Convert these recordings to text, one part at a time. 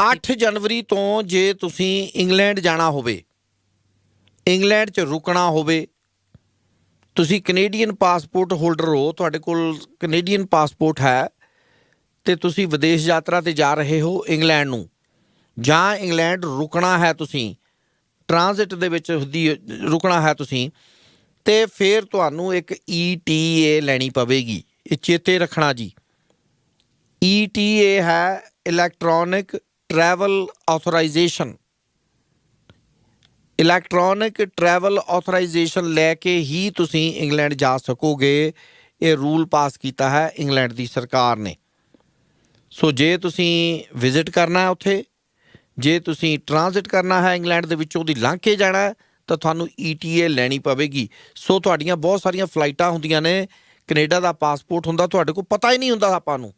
8 ਜਨਵਰੀ ਤੋਂ ਜੇ ਤੁਸੀਂ ਇੰਗਲੈਂਡ ਜਾਣਾ ਹੋਵੇ, ਇੰਗਲੈਂਡ 'ਚ ਰੁਕਣਾ ਹੋਵੇ, ਤੁਸੀਂ ਕੈਨੇਡੀਅਨ ਪਾਸਪੋਰਟ ਹੋਲਡਰ ਹੋ, ਤੁਹਾਡੇ ਕੋਲ ਕੈਨੇਡੀਅਨ ਪਾਸਪੋਰਟ ਹੈ, ਤੇ ਤੁਸੀਂ ਵਿਦੇਸ਼ ਯਾਤਰਾ ਤੇ ਜਾ ਰਹੇ ਹੋ ਇੰਗਲੈਂਡ ਨੂੰ, ਜਾਂ ਇੰਗਲੈਂਡ ਰੁਕਣਾ ਹੈ ਤੁਸੀਂ, ਟ੍ਰਾਂਜ਼ਿਟ ਦੇ ਵਿੱਚ ਦੀ ਰੁਕਣਾ ਹੈ ਤੁਸੀਂ, ਤੇ ਫਿਰ ਤੁਹਾਨੂੰ ਇੱਕ ETA ਲੈਣੀ ਪਵੇਗੀ, ਇਹ ਚੇਤੇ ਰੱਖਣਾ ਜੀ। ETA ਹੈ electronic travel authorisation electronic travel authorisation ਲੈ ਕੇ ਹੀ ਤੁਸੀਂ ਇੰਗਲੈਂਡ ਜਾ ਸਕੋਗੇ। ਇਹ ਰੂਲ ਪਾਸ ਕੀਤਾ ਹੈ ਇੰਗਲੈਂਡ ਦੀ ਸਰਕਾਰ ਨੇ। ਸੋ ਜੇ ਤੁਸੀਂ ਵਿਜ਼ਿਟ ਕਰਨਾ ਹੈ ਉੱਥੇ, ਜੇ ਤੁਸੀਂ ਟ੍ਰਾਂਜ਼ਿਟ ਕਰਨਾ ਹੈ ਇੰਗਲੈਂਡ ਦੇ ਵਿੱਚੋਂ ਦੀ ਲੰਘ ਕੇ ਜਾਣਾ ਹੈ, ਤਾਂ ਤੁਹਾਨੂੰ ETA ਲੈਣੀ ਪਵੇਗੀ। ਸੋ ਤੁਹਾਡੀਆਂ ਬਹੁਤ ਸਾਰੀਆਂ ਫਲਾਈਟਾਂ ਹੁੰਦੀਆਂ ਨੇ। ਕੈਨੇਡਾ ਦਾ ਪਾਸਪੋਰਟ ਹੁੰਦਾ, ਤੁਹਾਡੇ ਕੋਲ ਪਤਾ ਹੀ ਨਹੀਂ ਹੁੰਦਾ ਆਪਾਂ ਨੂੰ।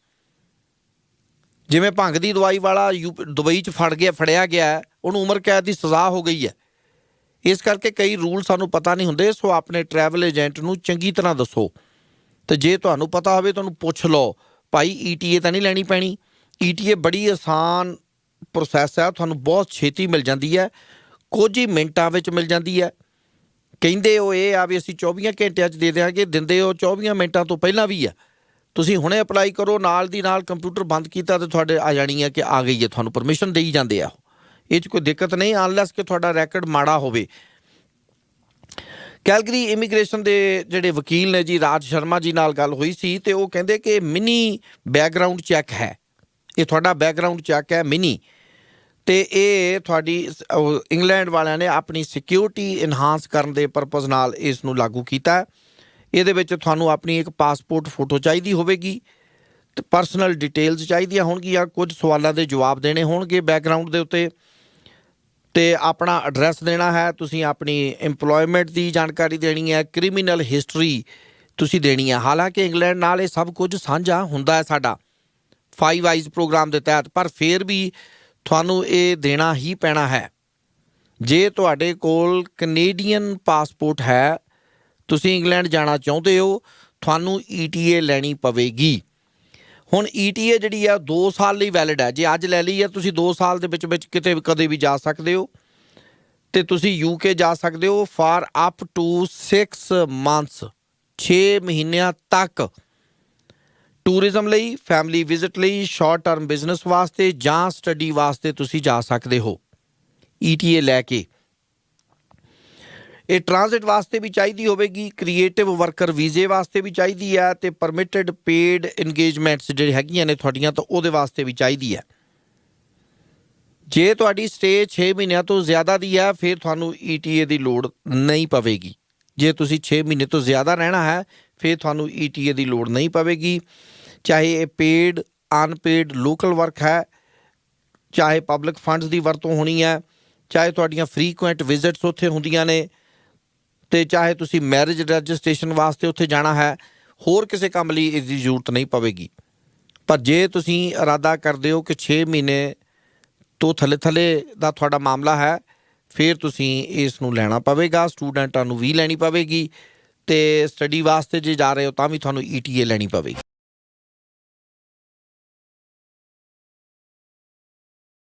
ਜਿਵੇਂ ਭੰਗ ਦੀ ਦਵਾਈ ਵਾਲਾ ਯੂ- ਦੁਬਈ 'ਚ ਫੜ ਗਿਆ, ਫੜਿਆ ਗਿਆ, ਉਹਨੂੰ ਉਮਰ ਕੈਦ ਦੀ ਸਜ਼ਾ ਹੋ ਗਈ ਹੈ। ਇਸ ਕਰਕੇ ਕਈ ਰੂਲ ਸਾਨੂੰ ਪਤਾ ਨਹੀਂ ਹੁੰਦੇ, ਸੋ ਆਪਣੇ ਟਰੈਵਲ ਏਜੰਟ ਨੂੰ ਚੰਗੀ ਤਰ੍ਹਾਂ ਦੱਸੋ। ਤੇ ਜੇ ਤੁਹਾਨੂੰ ਪਤਾ ਹੋਵੇ ਤੁਹਾਨੂੰ ਪੁੱਛ ਲਓ, ਭਾਈ ETA ਤਾਂ ਨਹੀਂ ਲੈਣੀ ਪੈਣੀ? ETA ਬੜੀ ਆਸਾਨ ਪ੍ਰੋਸੈਸ ਹੈ, ਤੁਹਾਨੂੰ ਬਹੁਤ ਛੇਤੀ ਮਿਲ ਜਾਂਦੀ ਹੈ, ਕੁਝ ਹੀ ਮਿੰਟਾਂ ਵਿੱਚ ਮਿਲ ਜਾਂਦੀ ਹੈ। ਕਹਿੰਦੇ ਉਹ ਇਹ ਆ ਵੀ ਅਸੀਂ 24 ਘੰਟਿਆਂ 'ਚ ਦੇ ਦਿਆਂਗੇ, ਦਿੰਦੇ ਉਹ 24 ਮਿੰਟਾਂ ਤੋਂ ਪਹਿਲਾਂ ਵੀ ਆ। ਤੁਸੀਂ ਹੁਣੇ ਅਪਲਾਈ ਕਰੋ, ਨਾਲ ਦੀ ਨਾਲ ਕੰਪਿਊਟਰ ਬੰਦ ਕੀਤਾ ਤੇ ਤੁਹਾਡੇ ਆ ਜਾਣੀ ਹੈ ਕਿ ਆ ਗਈ ਹੈ, ਤੁਹਾਨੂੰ ਪਰਮਿਸ਼ਨ ਦੇਈ ਜਾਂਦੇ ਆ ਉਹ। ਇਹ 'ਚ ਕੋਈ ਦਿੱਕਤ ਨਹੀਂ ਅਨਲੈਸ ਕਿ ਤੁਹਾਡਾ ਰੈਕੋਰਡ ਮਾੜਾ ਹੋਵੇ ਕੈਲਗਰੀ ਇਮੀਗ੍ਰੇਸ਼ਨ ਦੇ ਜਿਹੜੇ ਵਕੀਲ ਨੇ ਜੀ, ਰਾਜ ਸ਼ਰਮਾ ਜੀ ਨਾਲ ਗੱਲ ਹੋਈ ਸੀ ਤੇ ਉਹ ਕਹਿੰਦੇ ਕਿ ਮਿਨੀ ਬੈਕਗ੍ਰਾਉਂਡ ਚੈੱਕ ਹੈ ਇਹ ਤੁਹਾਡਾ ਬੈਕਗ੍ਰਾਉਂਡ ਚੈੱਕ ਹੈ, ਮਿਨੀ ਤੇ ਇਹ ਤੁਹਾਡੀ ਇੰਗਲੈਂਡ ਵਾਲਿਆਂ ਨੇ ਆਪਣੀ ਸਿਕਿਉਰਿਟੀ ਇਨਹਾਂਸ ਕਰਨ ਦੇ ਪਰਪਸ ਨਾਲ ਇਸ ਨੂੰ ਲਾਗੂ ਕੀਤਾ ਹੈ। ਇਹਦੇ ਵਿੱਚ ਤੁਹਾਨੂੰ ਆਪਣੀ ਇੱਕ ਪਾਸਪੋਰਟ ਫੋਟੋ ਚਾਹੀਦੀ ਹੋਵੇਗੀ, ਤੇ ਪਰਸਨਲ ਡਿਟੇਲਸ ਚਾਹੀਦੀਆਂ ਹੋਣਗੀਆਂ, ਕੁਝ ਸਵਾਲਾਂ ਦੇ ਜਵਾਬ ਦੇਣੇ ਹੋਣਗੇ ਬੈਕਗ੍ਰਾਉਂਡ ਦੇ ਉੱਤੇ, ਤੇ ਆਪਣਾ ਐਡਰੈਸ ਦੇਣਾ ਹੈ, ਤੁਸੀਂ ਆਪਣੀ EMPLOYMENT ਦੀ ਜਾਣਕਾਰੀ ਦੇਣੀ ਹੈ ਕ੍ਰਿਮੀਨਲ ਹਿਸਟਰੀ ਤੁਸੀਂ ਦੇਣੀ ਹੈ। ਹਾਲਾਂਕਿ ਇੰਗਲੈਂਡ ਨਾਲ ਇਹ ਸਭ ਕੁਝ ਸਾਂਝਾ ਹੁੰਦਾ ਹੈ ਸਾਡਾ ਫਾਈਵ ਆਈਜ਼ ਪ੍ਰੋਗਰਾਮ ਦੇ ਤਹਿਤ, ਪਰ ਫਿਰ ਵੀ ਤੁਹਾਨੂੰ ਇਹ ਦੇਣਾ ਹੀ ਪੈਣਾ ਹੈ। ਜੇ ਤੁਹਾਡੇ ਕੋਲ ਕੈਨੇਡੀਅਨ ਪਾਸਪੋਰਟ ਹੈ ਤੁਸੀਂ ਇੰਗਲੈਂਡ ਜਾਣਾ ਚਾਹੁੰਦੇ ਹੋ, ਤੁਹਾਨੂੰ ETA ਲੈਣੀ ਪਵੇਗੀ। ਹੁਣ ETA ਜਿਹੜੀ ਆ 2 ਸਾਲ ਲਈ ਵੈਲਿਡ ਹੈ ਜੇ ਅੱਜ ਲੈ ਲਈ ਹੈ ਤੁਸੀਂ 2 ਸਾਲ ਦੇ ਵਿੱਚ ਵਿੱਚ ਕਿਤੇ ਵੀ ਕਦੇ ਵੀ ਜਾ ਸਕਦੇ ਹੋ। ਤੇ ਤੁਸੀਂ UK ਜਾ ਸਕਦੇ ਹੋ ਫਾਰ ਅਪ ਟੂ 6 ਮੰਥਸ 6 ਮਹੀਨਿਆਂ ਤੱਕ। ਟੂਰਿਜ਼ਮ ਲਈ ਫੈਮਿਲੀ ਵਿਜ਼ਿਟ ਲਈ ਸ਼ਾਰਟ ਟਰਮ ਬਿਜ਼ਨਸ ਵਾਸਤੇ ਜਾਂ ਸਟੱਡੀ ਵਾਸਤੇ ਤੁਸੀਂ ਜਾ ਸਕਦੇ ਹੋ। ETA ਲੈ ਕੇ। ਇਹ ਟ੍ਰਾਂਜ਼ਿਟ ਵਾਸਤੇ ਵੀ ਚਾਹੀਦੀ ਹੋਵੇਗੀ ਕ੍ਰੀਏਟਿਵ ਵਰਕਰ ਵੀਜ਼ੇ ਵਾਸਤੇ ਵੀ ਚਾਹੀਦੀ ਹੈ ਤੇ ਪਰਮਿਟਡ ਪੇਡ ਇੰਗੇਜਮੈਂਟਸ ਜਿਹੜੇ ਹੈਗੀਆਂ ਨੇ ਤੁਹਾਡੀਆਂ ਤਾਂ ਉਹਦੇ ਵਾਸਤੇ ਵੀ ਚਾਹੀਦੀ ਹੈ। ਜੇ ਤੁਹਾਡੀ ਸਟੇ 6 ਮਹੀਨਿਆਂ ਤੋਂ ਜ਼ਿਆਦਾ ਦੀ ਹੈ, ਫਿਰ ਤੁਹਾਨੂੰ ETA ਦੀ ਲੋੜ ਨਹੀਂ ਪਵੇਗੀ। ਜੇ ਤੁਸੀਂ 6 ਮਹੀਨੇ ਤੋਂ ਜ਼ਿਆਦਾ ਰਹਿਣਾ ਹੈ, ਫਿਰ ਤੁਹਾਨੂੰ ETA ਦੀ ਲੋੜ ਨਹੀਂ ਪਵੇਗੀ। ਚਾਹੇ ਇਹ ਪੇਡ ਅਨਪੇਡ ਲੋਕਲ ਵਰਕ ਹੈ, ਚਾਹੇ ਪਬਲਿਕ ਫੰਡਸ ਦੀ ਵਰਤੋਂ ਹੋਣੀ ਹੈ, ਚਾਹੇ ਤੁਹਾਡੀਆਂ ਫ੍ਰੀਕੁਐਂਟ ਵਿਜ਼ਿਟਸ ਉੱਥੇ ਹੁੰਦੀਆਂ ਨੇ ਤੇ ਚਾਹੇ ਤੁਸੀਂ ਮੈਰਿਜ ਰਜਿਸਟ੍ਰੇਸ਼ਨ ਵਾਸਤੇ ਉੱਥੇ ਜਾਣਾ ਹੈ, ਹੋਰ ਕਿਸੇ ਕੰਮ ਲਈ ਇਸ ਦੀ ਜ਼ਰੂਰਤ ਨਹੀਂ ਪਵੇਗੀ। ਪਰ ਜੇ ਤੁਸੀਂ ਇਰਾਦਾ ਕਰਦੇ ਹੋ ਕਿ 6 ਮਹੀਨੇ ਤੋਂ ਥੱਲੇ ਥੱਲੇ ਦਾ ਤੁਹਾਡਾ ਮਾਮਲਾ ਹੈ, ਫਿਰ ਤੁਸੀਂ ਇਸ ਨੂੰ ਲੈਣਾ ਪਵੇਗਾ, ਸਟੂਡੈਂਟਾਂ ਨੂੰ ਵੀ ਲੈਣੀ ਪਵੇਗੀ ਤੇ ਸਟੱਡੀ ਵਾਸਤੇ ਜੇ ਜਾ ਰਹੇ ਹੋ ਤਾਂ ਵੀ ਤੁਹਾਨੂੰ ETA ਲੈਣੀ ਪਵੇਗੀ।